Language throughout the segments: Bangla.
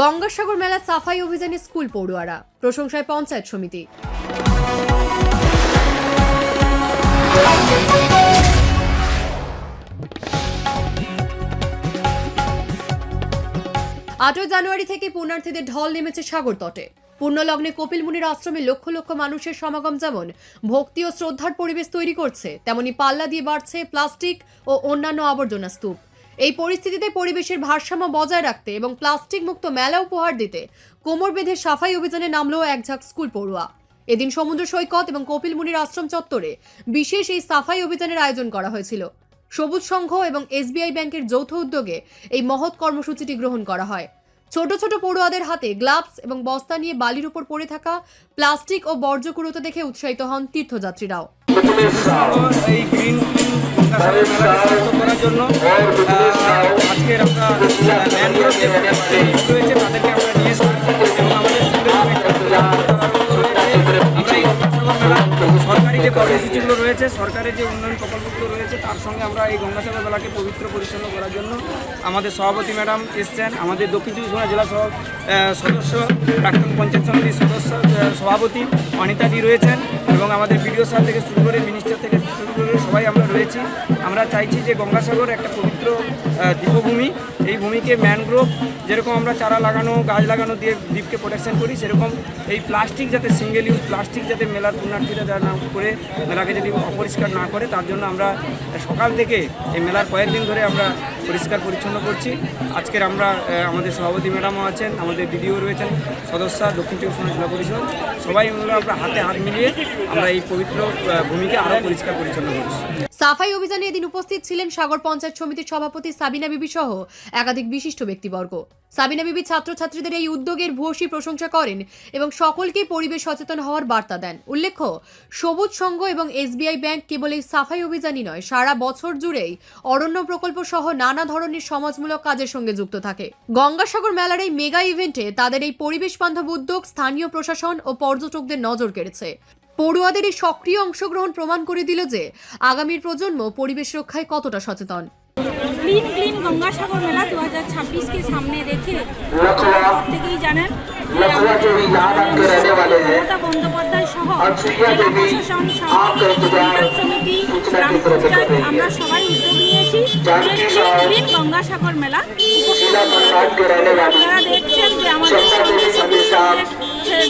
গঙ্গাসাগর মেলা সাফাই অভিযানে স্কুল পড়ুয়ারা। প্রশংসায় পঞ্চায়েত সমিতি। আটই জানুয়ারি থেকে পুণ্যার্থীদের ঢল নেমেছে সাগর তটে। পুণ্যলগ্নে কপিল মুনির আশ্রমে লক্ষ লক্ষ মানুষের সমাগম যেমন ভক্তি ও শ্রদ্ধার পরিবেশ তৈরি করছে, তেমনি পাল্লা দিয়ে বাড়ছে প্লাস্টিক ও অন্যান্য আবর্জনা স্তূপ। এই পরিস্থিতিতে পরিবেশের ভারসাম্য বজায় রাখতে এবং প্লাস্টিক মুক্ত মেলা উপহার দিতে কোমর বেঁধে সাফাই অভিযানে নামলো এক ঝাঁক স্কুল পড়ুয়া। এদিন সমুদ্র সৈকত এবং কপিল মুনির আশ্রম চত্বরে বিশেষ এই সাফাই অভিযানের আয়োজন করা হয়েছিল। সবুজ সংঘ এবং এসবিআই ব্যাংকের যৌথ উদ্যোগে এই মহৎ কর্মসূচিটি গ্রহণ করা হয়। ছোট ছোট পড়ুয়াদের হাতে গ্লাভস এবং বস্তা নিয়ে বালির উপর পড়ে থাকা প্লাস্টিক ও বর্জ্য কুড়োতে দেখে উৎসাহিত হন তীর্থযাত্রীরাও। আমরা রয়েছে তার সঙ্গে আমরা এই গঙ্গাসাগর মেলাকে পবিত্র পরিচ্ছন্ন করার জন্য আমাদের সভাপতি ম্যাডাম এসছেন, আমাদের দক্ষিণ চব্বিশ পরগনা জেলা সদস্য, প্রাক্তন পঞ্চায়েত সমিতির সদস্য সভাপতি অনিতাদি রয়েছেন এবং আমাদের বিডিও স্যার থেকে শুরু করে মিনিস্টার থেকে শুরু করে সবাই আমরা রয়েছি। আমরা চাইছি যে গঙ্গাসাগর একটা পবিত্র দ্বীপভূমি দীপভূমি এই ভূমিকে ম্যানগ্রোভ যেরকম আমরা চারা লাগানো, গাছ লাগানো দিয়ে দ্বীপকে প্রোটেকশন করি, সেরকম এই প্লাস্টিক যাতে সিঙ্গেল ইউজ প্লাস্টিক যাতে মেলার পুণ্যার্থীরা যা না করে, মেলাকে যদি অপরিষ্কার না করে, তার জন্য আমরা সকাল থেকে এই মেলার কয়েকদিন ধরে আমরা পরিষ্কার পরিচ্ছন্ন করছি। আজকের আমরা আমাদের সভাপতি ম্যাডামও আছেন, আমাদের দিদিও রয়েছেন, সদস্য, দক্ষিণ চব্বিশ জেলা পরিষদ। সবাই মিলে আমরা হাতে হাত মিলিয়ে আমরা এই পবিত্র ভূমিকে আরও পরিষ্কার পরিচ্ছন্ন করছি। সাফাই অভিযানে এদিন উপস্থিত ছিলেন সাগর পঞ্চায়েত সমিতির সভাপতি সাবিনা বিবি সহ একাধিক বিশিষ্ট ব্যক্তিবর্গ। সাবিনা বিবি ছাত্রছাত্রীদের এই উদ্যোগের ভূয়সী প্রশংসা করেন এবং সকলকে পরিবেশ সচেতন হওয়ার বার্তা দেন। উল্লেখ্য, সবুজ সংঘ এবং এসবিআই ব্যাংক কেবল এই সাফাই অভিযানই নয়, সারা বছর জুড়েই অরণ্য প্রকল্প সহ নানা ধরনের সমাজমূলক কাজের সঙ্গে যুক্ত থাকে। গঙ্গাসাগর মেলার এই মেগা ইভেন্টে তাদের এই পরিবেশ বান্ধব উদ্যোগ স্থানীয় প্রশাসন ও পর্যটকদের নজর কেড়েছে। পড়ুয়াদের এই সক্রিয় অংশগ্রহণ প্রমাণ করে দিল যে, আগামীর প্রজন্ম পরিবেশ রক্ষায় কতটা সচেতন। ক্লিন ক্লিন গঙ্গাসাগর মেলা দু হাজার ছাব্বিশকে সামনে রেখে প্রত্যেকেই জানেন মমতা বন্দ্যোপাধ্যায় সহ জেলা প্রশাসন সমিতি গ্রাম পঞ্চায়েত আমরা সবাই উদ্যোগ নিয়েছি। গঙ্গাসাগর মেলা আপনারা দেখছেন যে আমাদের সঙ্গে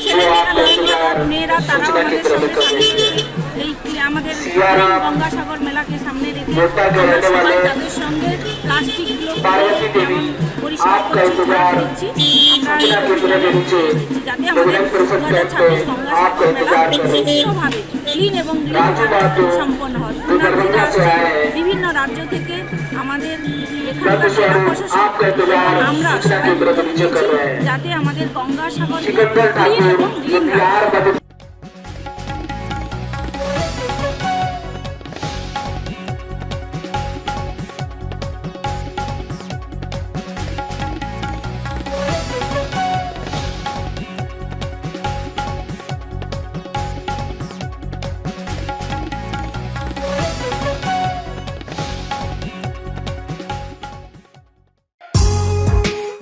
ছেলেমেয়েরা মেয়েরা তারাও আমাদের সঙ্গে আমাদের গঙ্গাসাগর মেলাকে সামনে রেখে আমরা সবাই তাদের সঙ্গে প্লাস্টিকগুলো পরিষ্কার দিচ্ছি। আমরা যাতে আমাদের দু হাজার ছাব্বিশ গঙ্গাসাগর মেলা ক্লিন এবং সম্পন্ন হয়। বিভিন্ন রাজ্য থেকে আমাদের এখানকার জেলা প্রশাসন আমরা সবাই যাতে আমাদের গঙ্গাসাগর ক্লিন এবং গ্রিন